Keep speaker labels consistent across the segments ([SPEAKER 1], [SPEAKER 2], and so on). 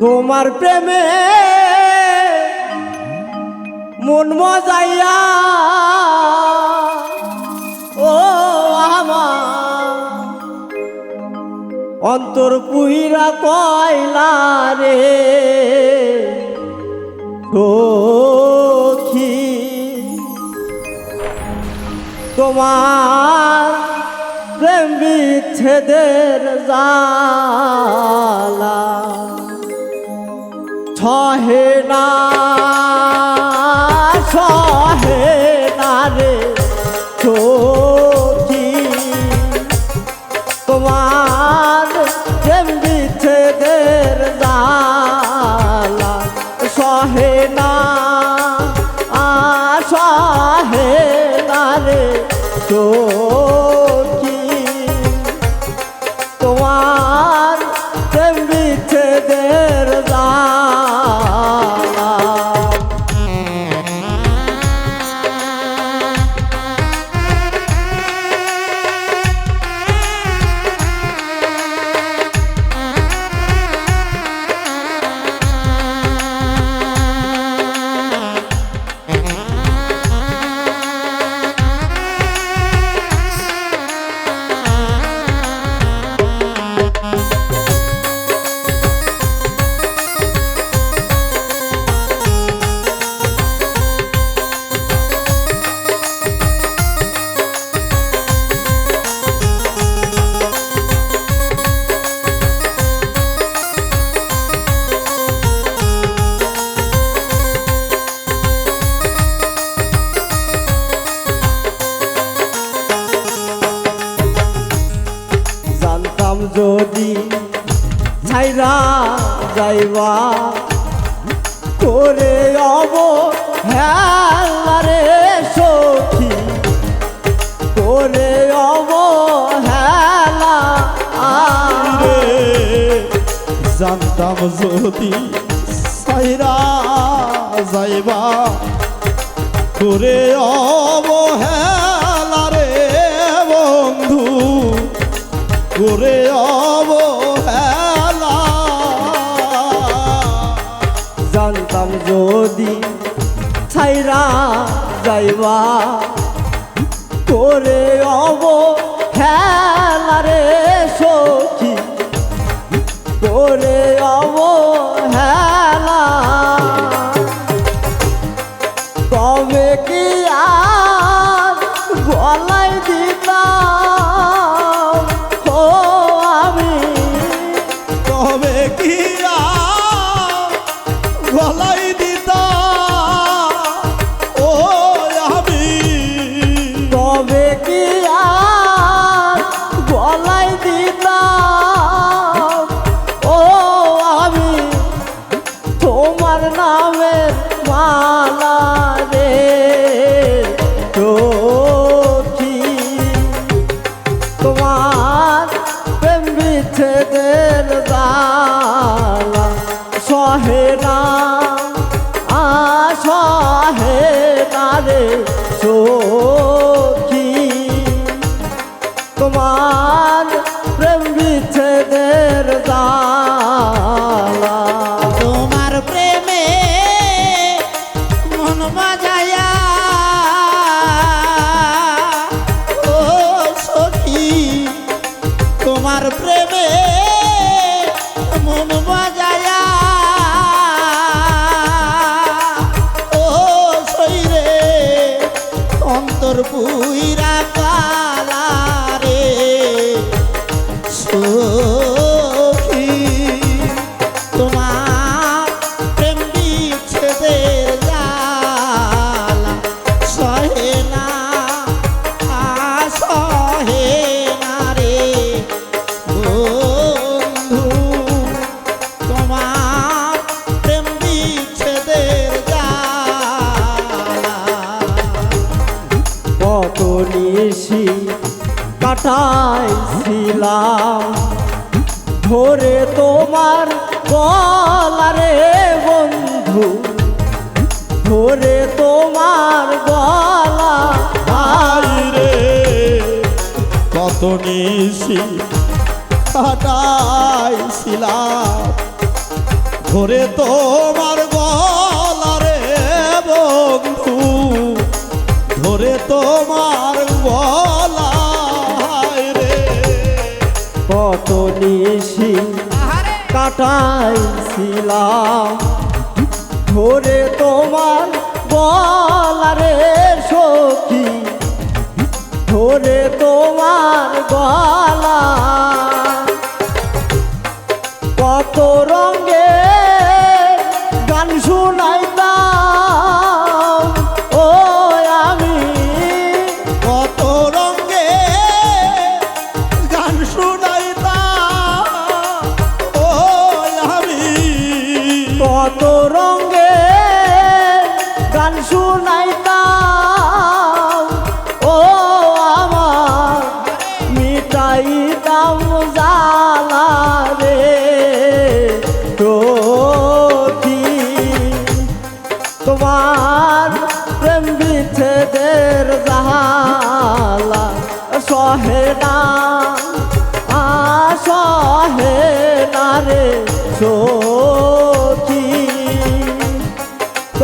[SPEAKER 1] তোমার প্রেমে মন মজাইয়া ও আমার অন্তর পুহিরা কয়লা রে তোমার প্রেম বিচ্ছেদের জালা ছহে না ছহে না রে সখী তোমার প্রেম বিচ্ছেদের জালা সহে না সহে না রে সখী জানতাম যদি
[SPEAKER 2] সাইরা যাইবা। করে অবহেলা রে বন্ধু করে অবহেলা।
[SPEAKER 1] জানতাম যদি ছাইরা যাইবা করে অব হেলারে সখী করে অবহেলা। তবে কি আর নিশি কাটাইছিলাম। ধরে তোমার গলারে বন্ধু, ধরে তোমার গলা
[SPEAKER 2] ভাই রে। কত নিশি কাটাইছিলাম। ধরে তোমার ধরে তোমার বলা রে।
[SPEAKER 1] কত নিশি কাটাইছিলাম। ধরে তোমার বলারে সখী। ধরে তোমার গলা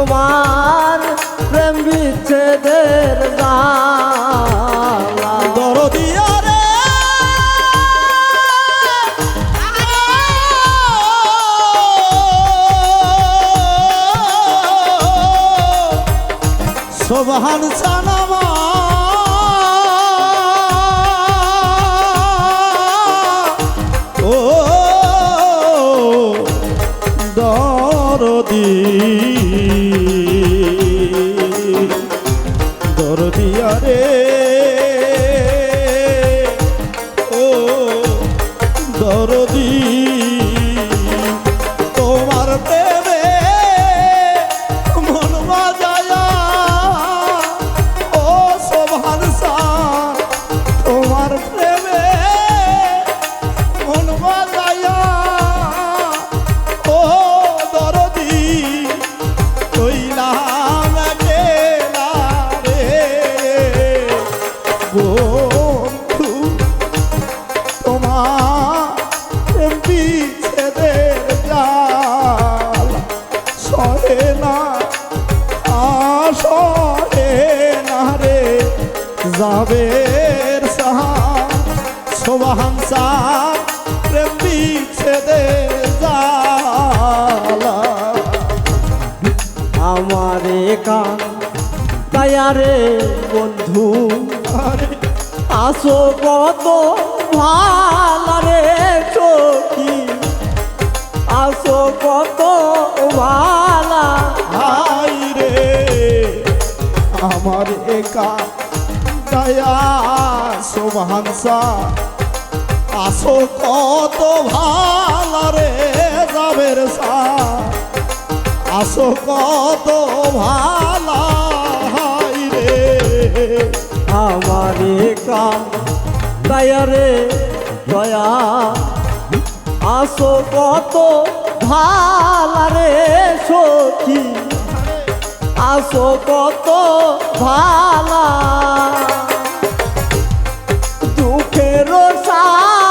[SPEAKER 1] তোমার প্রেম বিচ্ছেদের
[SPEAKER 2] দরদিয়া রে সোবহান সানামা যাবের সাহা সোবাহাংসা প্রেম বিচ্ছেদের জালা
[SPEAKER 1] আমারে কান দয়ারে বন্ধু আসো কত ভালারে সখী। আসো কত ভালা
[SPEAKER 2] হাই রে, আমার একা দয়া শোভাংসা আসো কত ভালো রে যাবের সা। আসো কত ভালা রে।
[SPEAKER 1] আমারে কান দয়ারে দয়া। আসো কত ভালারে সখী। আসো কত ভালা। দুঃখের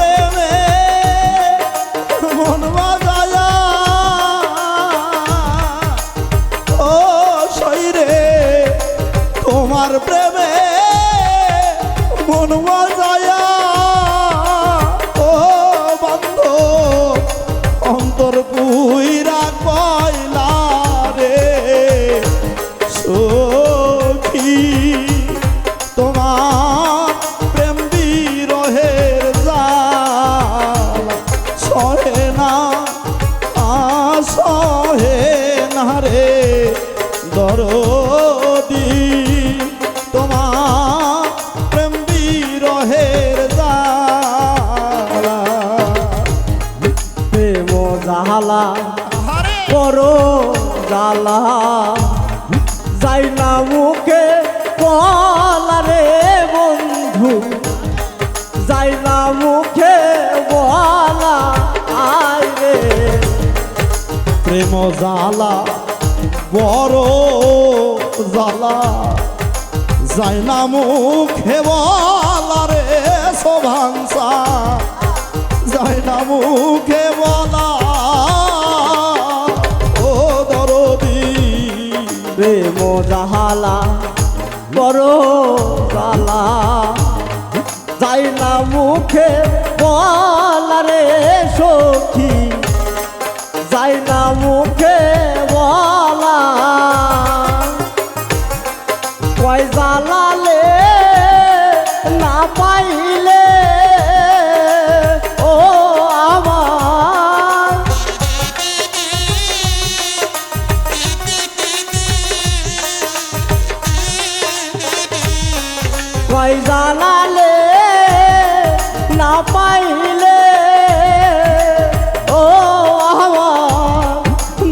[SPEAKER 1] তোমার প্রেমে জালা। যাই না মুখে বলা রে বন্ধু। যাই না মুখে বলা, আয় রে।
[SPEAKER 2] প্রেম জ্বালা বড় জ্বালা যাই না মুখে বলা রে শোভাংসা। যাই না মুখে বলা
[SPEAKER 1] করো জালা যাই না মুখে বলা রে সখী। যাই না মুখে বলা। কয় জালালে না পাইলে জালালে না পাইলে ও আমার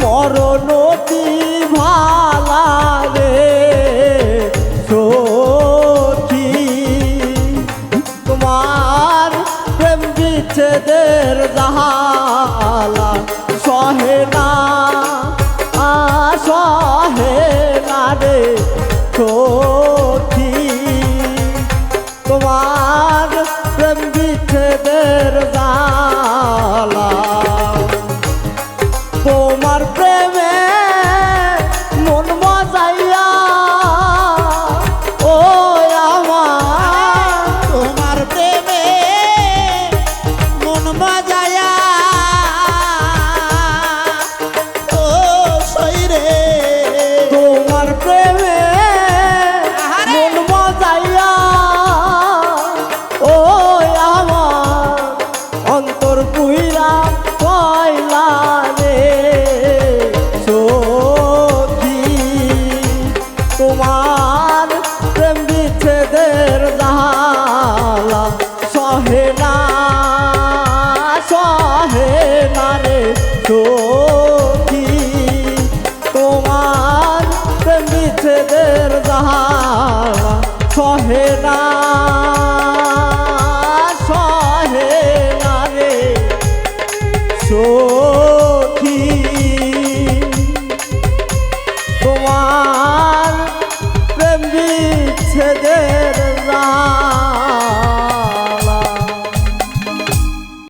[SPEAKER 1] মরণতি ভালা রে সখী তোমার প্রেম বিচ্ছেদের জাহালা বিচ্ছেদের জালা সহে